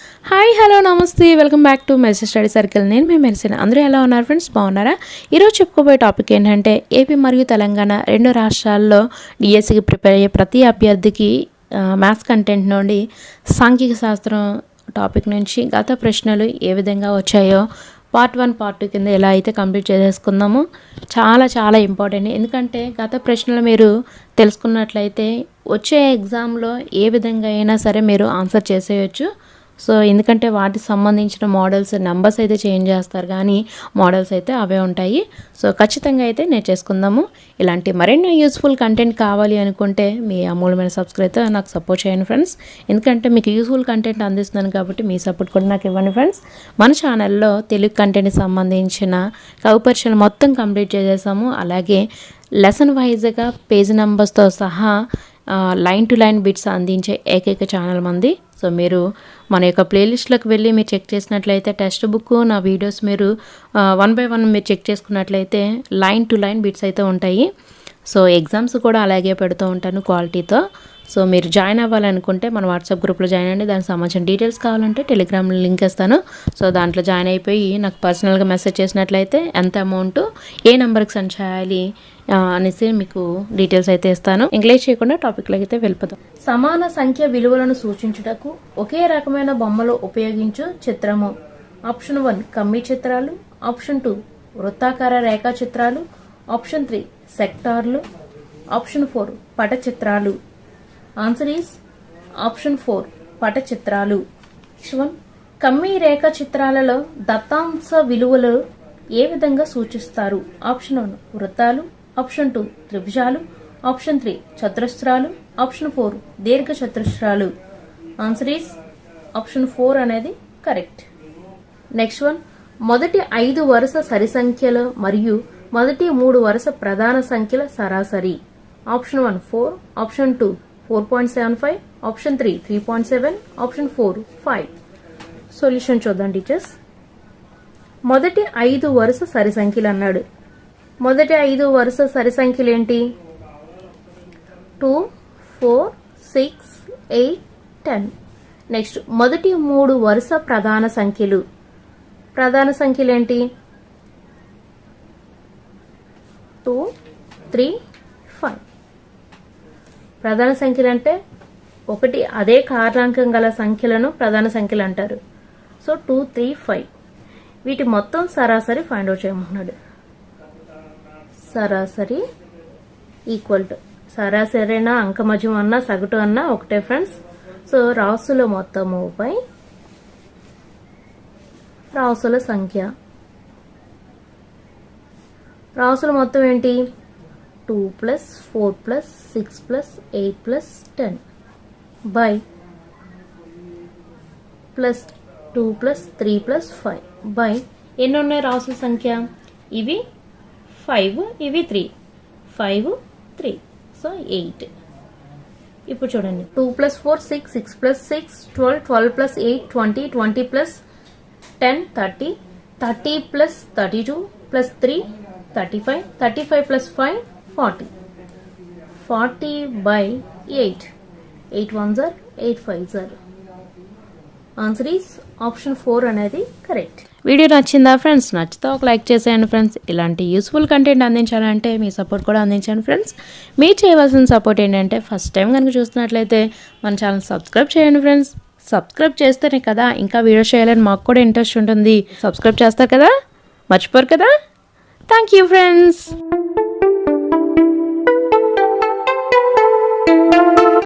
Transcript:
Hi hello నమస్తే. Welcome back to message study circle నేను మీ మెరిసిన అందరూ ఎలా ఉన్నారు ఫ్రెండ్స్ బాగున్నారా? ఈరోజు చెప్పుకోబోయే టాపిక్ ఏంటంటే ఏపీ మరియు తెలంగాణ రెండు రాష్ట్రాల్లో డిఎస్సికి ప్రిపేర్ అయ్యే ప్రతి అభ్యర్థికి మ్యాథ్స్ కంటెంట్ నుండి సాంఘిక శాస్త్రం టాపిక్ నుంచి గత ప్రశ్నలు ఏ విధంగా వచ్చాయో పార్ట్ వన్ పార్ట్ టూ కింద ఎలా అయితే కంప్లీట్ చేసేసుకుందామో చాలా చాలా ఇంపార్టెంట్ ఎందుకంటే గత ప్రశ్నలు మీరు తెలుసుకున్నట్లయితే వచ్చే ఎగ్జామ్లో ఏ విధంగా అయినా సరే మీరు ఆన్సర్ చేసేయచ్చు. సో ఎందుకంటే వాటికి సంబంధించిన మోడల్స్ నెంబర్స్ అయితే చేంజ్ చేస్తారు కానీ మోడల్స్ అయితే అవే ఉంటాయి. సో ఖచ్చితంగా అయితే నేను చేసుకుందాము. ఇలాంటి మరెన్నో యూస్ఫుల్ కంటెంట్ కావాలి అనుకుంటే మీ అమూల్యమైన సబ్స్క్రైబ్తో నాకు సపోర్ట్ చేయండి ఫ్రెండ్స్. ఎందుకంటే మీకు యూస్ఫుల్ కంటెంట్ అందిస్తున్నాను కాబట్టి మీ సపోర్ట్ కూడా నాకు ఇవ్వండి ఫ్రెండ్స్. మన ఛానల్లో తెలుగు కంటెంట్కి సంబంధించిన కవి మొత్తం కంప్లీట్ చేసేసాము. అలాగే లెసన్ వైజ్గా పేజ్ నెంబర్స్తో సహా లైన్ టు లైన్ బిట్స్ అందించే ఏకైక ఛానల్ మంది సో మీరు మన యొక్క ప్లేలిస్ట్లోకి వెళ్ళి మీరు చెక్ చేసినట్లయితే టెక్స్ట్ బుక్ నా వీడియోస్ మీరు వన్ బై వన్ మీరు చెక్ చేసుకున్నట్లయితే లైన్ టు లైన్ బిట్స్ అయితే ఉంటాయి. సో ఎగ్జామ్స్ కూడా అలాగే పెడుతూ ఉంటాను క్వాలిటీతో. సో మీరు జాయిన్ అవ్వాలనుకుంటే మన వాట్సాప్ గ్రూప్లో జాయిన్ అండి దానికి సంబంధించిన డీటెయిల్స్ కావాలంటే టెలిగ్రామ్ లింక్ ఇస్తాను. సో దాంట్లో జాయిన్ అయిపోయి నాకు పర్సనల్గా మెసేజ్ చేసినట్లయితే ఎంత అమౌంట్ ఏ నెంబర్కి సెండ్ చేయాలి అనేసి మీకు డీటెయిల్స్ అయితే ఇస్తాను. ఇంగ్లీష్ చేయకుండా టాపిక్లోకి అయితే వెళ్ళిపోతాం సమాన సంఖ్య విలువలను సూచించుటకు ఒకే రకమైన బొమ్మలు ఉపయోగించు చిత్రము. ఆప్షన్ వన్ కమ్మి చిత్రాలు ఆప్షన్ టూ వృత్తాకార రేఖా చిత్రాలు ఆప్షన్ త్రీ సెక్టార్లు. ఆప్షన్ ఫోర్ పట చిత్రాలు ఆన్సర్ ఈస్ ఆప్షన్ ఫోర్ పట చిత్రాలు వన్ కమ్మి రేఖ చిత్రాలలో దత్తాంశ విలువలు ఏ విధంగా సూచిస్తారు? ఆప్షన్ వన్ వృత్తాలు. ఆప్షన్ టూ త్రిభుజాలు. ఆప్షన్ త్రీ చతురస్రాలు. ఆప్షన్ ఫోర్ దీర్ఘ చతురస్రాలు. ఆన్సర్ ఈస్ ఆప్షన్ ఫోర్ అనేది కరెక్ట్. నెక్స్ట్ వన్ మొదటి ఐదు వరుస సరి సంఖ్యలు మరియు మొదటి మూడు వరుస ప్రధాన సంఖ్యల సరాసరి. Option one four option two four point seven five option three three point seven option four five solution చూద్దాం టీచర్స్ మొదటి ఐదు వరుస సరి సంఖ్యలు అన్నాడు. మొదటి ఐదు వరుస సరి సంఖ్యలు ఏంటి? Two four six eight ten next మొదటి మూడు వరుస ప్రధాన సంఖ్యలు. ప్రధాన సంఖ్యలు ఏంటి? Two three five. ప్రధాన సంఖ్యలు అంటే ఒకటి అదే కారణాంకం గల సంఖ్యలను ప్రధాన సంఖ్యలు అంటారు. So two three five. వీటి మొత్తం సరాసరి ఫైండ్ అవుట్ చేయమంటున్నాడు. సరాసరి ఈక్వల్ టు సరాసరి అయినా అంకమజం అన్నా సగటు అన్నా ఒకటే ఫ్రెండ్స్ సో రాసుల మొత్తము పై రాసుల సంఖ్య. రాసులు మొత్తం ఏంటి? Two plus four plus six plus eight plus ten by plus two plus three plus five by ఎన్ని ఉన్నాయి రాసుల సంఖ్య? ఇవి ఫైవ్ ఇవి three five three so eight ఇప్పుడు చూడండి. Two plus four six six plus six twelve twelve plus eight twenty twenty plus ten thirty thirty plus thirty two plus three thirty five thirty five plus five forty. Forty by eight. Eight one జర్ eight five జర్. Answer is option four అనేది correct. Video నచ్చిందా friends? నచ్చితే ఒక like చేసేయండి friends. ఇలాంటి useful content అందించాలంటే మీ support కూడా అందించండి ఫ్రెండ్స్. మీరు చేయవలసిన సపోర్ట్ ఏంటంటే ఫస్ట్ టైం కనుక చూస్తున్నట్లయితే మన ఛానల్ సబ్స్క్రైబ్ చేయండి ఫ్రెండ్స్. సబ్స్క్రైబ్ చేస్తేనే కదా ఇంకా వీడియో చేయాలని మాకు కూడా ఇంట్రెస్ట్ ఉంటుంది. సబ్స్క్రైబ్ చేస్తారు కదా? మర్చిపోరు కదా? Thank you, friends.